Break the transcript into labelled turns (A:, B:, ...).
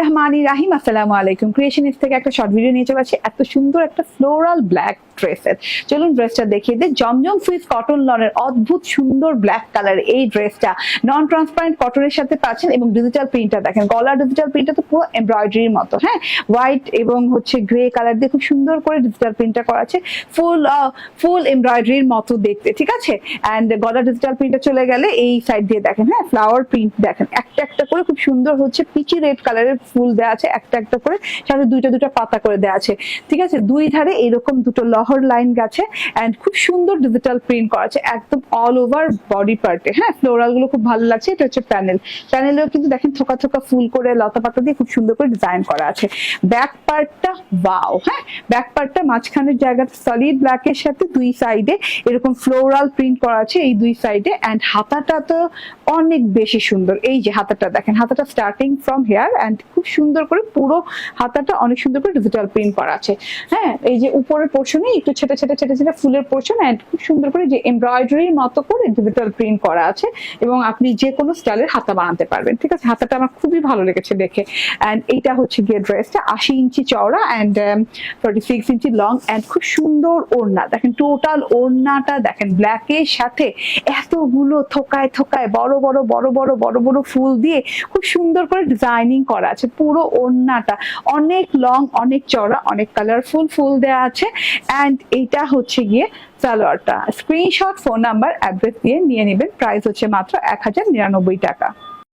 A: রহমানি রাহিম, আসসালামু আলাইকুম। ক্রিয়েশনিস্ট থেকে একটা শর্ট ভিডিও নিয়ে চলে এত সুন্দর একটা ফ্লোরাল ব্ল্যাক ড্রেসের চলুন ড্রেসটা দেখিয়ে দিই। জমজম সুইস কটন লনের অদ্ভুত সুন্দর ব্ল্যাক কালার এই ড্রেসটা নন ট্রান্সপারেন্ট কটনের সাথে পাচ্ছেন এবং ডিজিটাল প্রিন্টটা দেখেন। গলা ডিজিটাল প্রিন্টটা তো পুরো এমব্রয়ডারির মতো হ্যাঁ? হোয়াইট এবং হচ্ছে গ্রে কালার দিয়ে খুব সুন্দর করে ডিজিটাল প্রিন্টটা করা আছে। ফুল ফুল এমব্রয়ডারির মতো দেখতে, ঠিক আছে? অ্যান্ড গলা ডিজিটাল প্রিন্টটা চলে গেলে এই সাইড দিয়ে দেখেন হ্যাঁ? ফ্লাওয়ার প্রিন্ট দেখেন। একটা একটা করে খুব সুন্দর হচ্ছে পিচি রেড কালারের ফুল দেওয়া আছে, একটা একটা করে। সাথে দুইটা দুইটা পাতা করে দেওয়া আছে। ঠিক আছে? দুই ধারে এরকম দুটো লহর লাইন গেছে অ্যান্ড খুব সুন্দর ডিজিটাল প্রিন্ট করা আছে, একদম অল ওভার বডি পার্টে হ্যাঁ ফ্লোরালগুলো খুব ভালো লাগছে, এটা হচ্ছে প্যানেল প্যানেলেও কিন্তু দেখেন থোকা থোকা ফুল করে লতা পাতা দিয়ে খুব সুন্দর করে ডিজাইন করা আছে। ব্যাক পার্টটা ওয়াও হ্যাঁ? ব্যাক পার্টটা মাঝখানের জায়গাটা সলিড ব্ল্যাকের সাথে দুই সাইডে এরকম ফ্লোরাল প্রিন্ট করা আছে এই দুই সাইডে অ্যান্ড হাতাটা তো অনেক বেশি সুন্দর। এই যে হাতাটা দেখেন, হাতাটা স্টার্টিং ফ্রম হেয়ার অ্যান্ড খুব সুন্দর করে পুরো হাতাটা অনেক সুন্দর করে ডিজিটাল প্রিন্ট করা আছে। হ্যাঁ এই যে উপরের পোর্শনে একটু ছেটে ছেটে ছেটে ছেটে ফুলের পোর্শন অ্যান্ড খুব সুন্দর করে যে এমব্রয়ডারির মতো করে ডিজিটাল প্রিন্ট করা আছে এবং আপনি যে কোনো স্টাইলের হাতা বানাতে পারবেন। ঠিক আছে, হাতাটা আমার খুবই ভালো লেগেছে দেখে। অ্যান্ড এইটা হচ্ছে গিয়ে ড্রেসটা আশি ইঞ্চি চওড়া and forty six inch long and খুব সুন্দর ওড়না। দেখেন টোটাল ওড়নাটা দেখেন ব্ল্যাকের সাথে এতগুলো থোকায় থোকায় বড় বড় বড় বড় বড় বড় ফুল দিয়ে খুব সুন্দর করে ডিজাইনিং করা আছে। পুরো ওড়নাটা। অনেক লং অনেক চড়া অনেক কালারফুল ফুল দেওয়া আছে। অ্যান্ড এটা হচ্ছে গিয়ে সালোয়ারটা। স্ক্রিনশট ফোন নাম্বার অ্যাড্রেস দিয়ে নিয়ে নেবেন। প্রাইস হচ্ছে মাত্র এক হাজার নিরানব্বই টাকা।